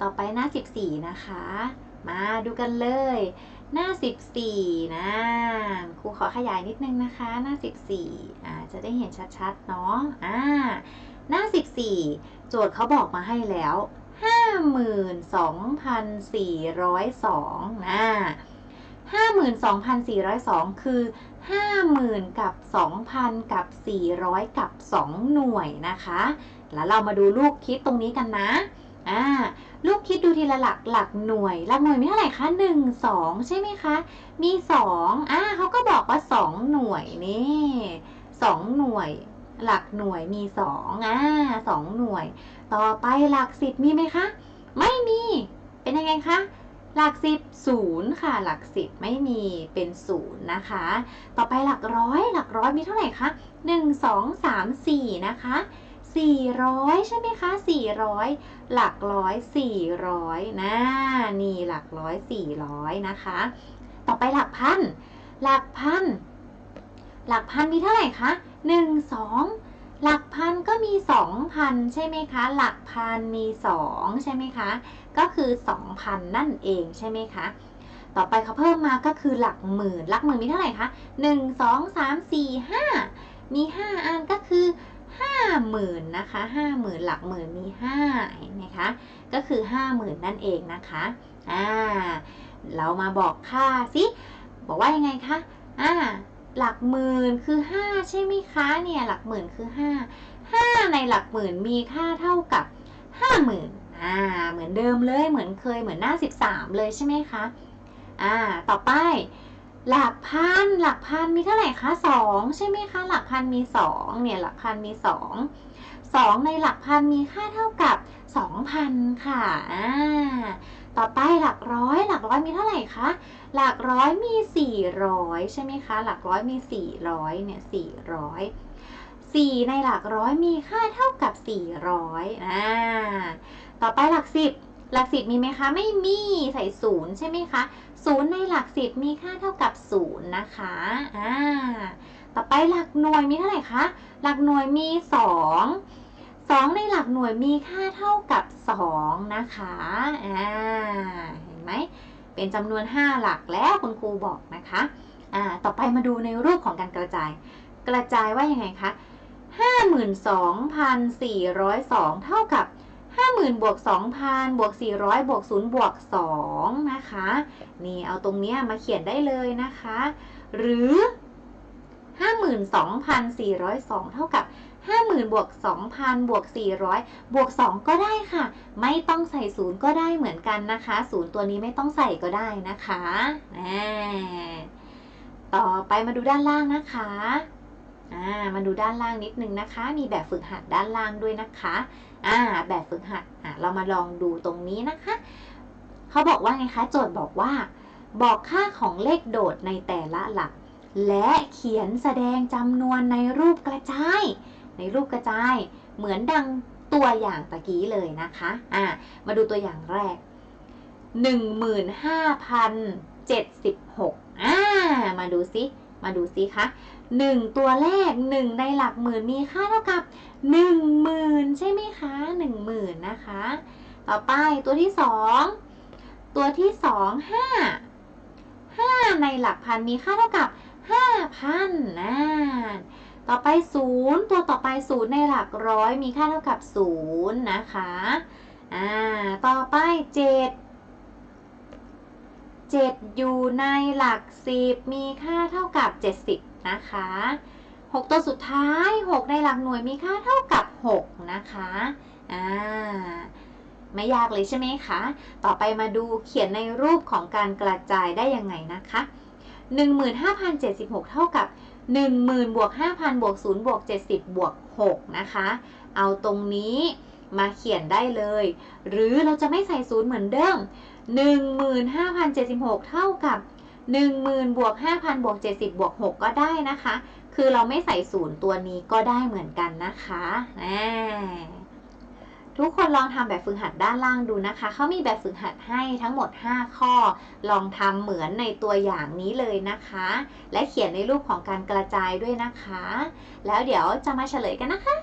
ต่อไปหน้า 14 นะคะ มาดูกันเลย หน้า 14 นะครูขอขยายนิดนึงนะคะ หน้า 14อ่าจะได้เห็นชัดๆเนาะอ่าหน้า 14 โจทย์เขาบอกมาให้แล้ว 52,402นะ52,402 คือ 50,000 กับ 2,000 กับ 400 กับ 2 หน่วยนะคะ แล้วเรามาดูลูกคิดตรงนี้กันนะ อ่าลูกคิดดูทีละหลักหลักหน่วย หลักหน่วยมีเท่าไหร่คะหนึ่งสองใช่ไหมคะ มีสองอ่าเขาก็บอกว่าสองหน่วยนี่สองหน่วย หลักหน่วยมีสองอ่าสองหน่วย ต่อไปหลักสิบมีไหมคะ ไม่มี เป็นยังไงคะหลักสิบศูนย์ค่ะ หลักสิบไม่มีเป็นศูนย์นะคะ ต่อไปหลักร้อย หลักร้อยมีเท่าไหร่คะหนึ่งสองสามสี่นะคะ 400 ใช่ไหมคะ 400 หลักร้อย 400นะนี่หลักร้อย 400 นะคะ ต่อไปหลักพัน หลักพัน หลักพันมีเท่าไหร่คะ 1 2 หลักพันก็มี 2,000 ใช่ไหมคะ หลักพันมี 2 ใช่ไหมคะ ก็คือ 2,000 นั่นเองใช่ไหมคะต่อไปเขาเพิ่มมาก็คือหลักหมื่น หลักหมื่นมีเท่าไหร่คะ 1 2 3 4 5 มี 5 อันก็คือ ห้าหมื่นนะคะห้าหมื่นหลักหมื่นมีห้าเห็นไหมคะ ก็คือห้าหมื่นนั่นเองนะคะอ่าเรามาบอกค่าสิบอกว่ายังไงคะอ่าหลักหมื่นคือห้าใช่ไหมคะเนี่ยหลักหมื่นคือห้าห้าในหลักหมื่นมีค่าเท่ากับห้าหมื่นอ่าเหมือนเดิมเลยเหมือนเคยเหมือนหน้าสิบสามเลยใช่ไหมคะอ่าต่อไป หลักพันหลักพันมีเท่าไหร่คะสองใช่ไหมคะหลักพันมีสองเนี่ยหลักพันมีสองสองในหลักพันมีค่าเท่ากับสองพันค่ะอ่าต่อไปหลักร้อย หลักร้อยมีเท่าไหร่คะหลักร้อยมีสี่ร้อยใช่ไหมคะหลักร้อยมีสี่ร้อยเนี่ยสี่ร้อยสี่ในหลักร้อยมีค่าเท่ากับสี่ร้อยอ่าต่อไปหลักสิบหลักสิบมีไหมคะ ไม่มีใส่ศูนย์ใช่ไหมคะ ศูนย์ในหลักสิบมีค่าเท่ากับศูนย์นะคะอ่าต่อไปหลักหน่วยมีเท่าไหร่คะ หลักหน่วยมีสองสองในหลักหน่วยมีค่าเท่ากับสองนะคะอ่าเห็นไหม เป็นจำนวน 5 หลักแล้วคุณครูบอกนะคะอ่าต่อไปมาดูในรูปของการกระจาย กระจายว่ายังไงคะ 52,402 เท่ากับ 50,000บวก2,000บวก400บวก0บวก2นะคะ นี่เอาตรงนี้มาเขียนได้เลยนะคะ หรือ 52,402 เท่ากับ 50,000บวก2,000บวก400บวก2 ก็ได้ค่ะ ไม่ต้องใส่ศูนย์ก็ได้เหมือนกันนะคะศูนย์ตัวนี้ไม่ต้องใส่ก็ได้นะคะต่อไปมาดูด้านล่างนะคะมาดูด้านล่างนิดนึงนะคะ มีแบบฝึกหัดด้านล่างด้วยนะคะ อ่า แบบฝึกหัดอ่าเรามาลองดูตรงนี้นะคะ เขาบอกว่าไงคะ โจทย์บอกว่า บอกค่าของเลขโดดในแต่ละหลัก และเขียนแสดงจำนวนในรูปกระจาย ในรูปกระจาย เหมือนดังตัวอย่างตะกี้เลยนะคะ อ่า มาดูตัวอย่างแรก 15,076อ่า มาดูซิ มาดูซิคะหนึ่งตัวแรกหนึ่งในหลักหมื่นมีค่าเท่ากับหนึ่งหมื่นใช่ไหมคะหนึ่งหมื่นนะคะ ต่อไปตัวที่สองตัวที่สองห้าห้าในหลักพันมีค่าเท่ากับห้าพันนะต่อไปศูนย์ตัวต่อไปศูนย์ในหลักร้อยมีค่าเท่ากับศูนย์นะคะ อ่า ต่อไปเจ็ด 7 อยู่ในหลัก 10 มีค่าเท่ากับ 70 นะคะ 6 ตัวสุดท้าย 6 ในหลักหน่วยมีค่าเท่ากับ 6 นะคะ อ่า ไม่ยากเลยใช่ไหมคะ ต่อไปมาดูเขียนในรูปของการกระจายได้ยังไงนะคะ 15,076 เท่ากับ 10,000บวก5,000บวก0บวก70บวก6นะคะ เอาตรงนี้ มาเขียนได้เลย หรือเราจะไม่ใส่ศูนย์เหมือนเดิม15,076 เท่ากับ 10,000บวก5,000บวก70บวก6ก็ได้นะคะ คือเราไม่ใส่ศูนย์ตัวนี้ก็ได้เหมือนกันนะคะทุกคนลองทำแบบฝึกหัดด้านล่างดูนะคะ เขามีแบบฝึกหัดให้ทั้งหมด 5 ข้อ ลองทำเหมือนในตัวอย่างนี้เลยนะคะ และเขียนในรูปของการกระจายด้วยนะคะ แล้วเดี๋ยวจะมาเฉลยกันนะคะ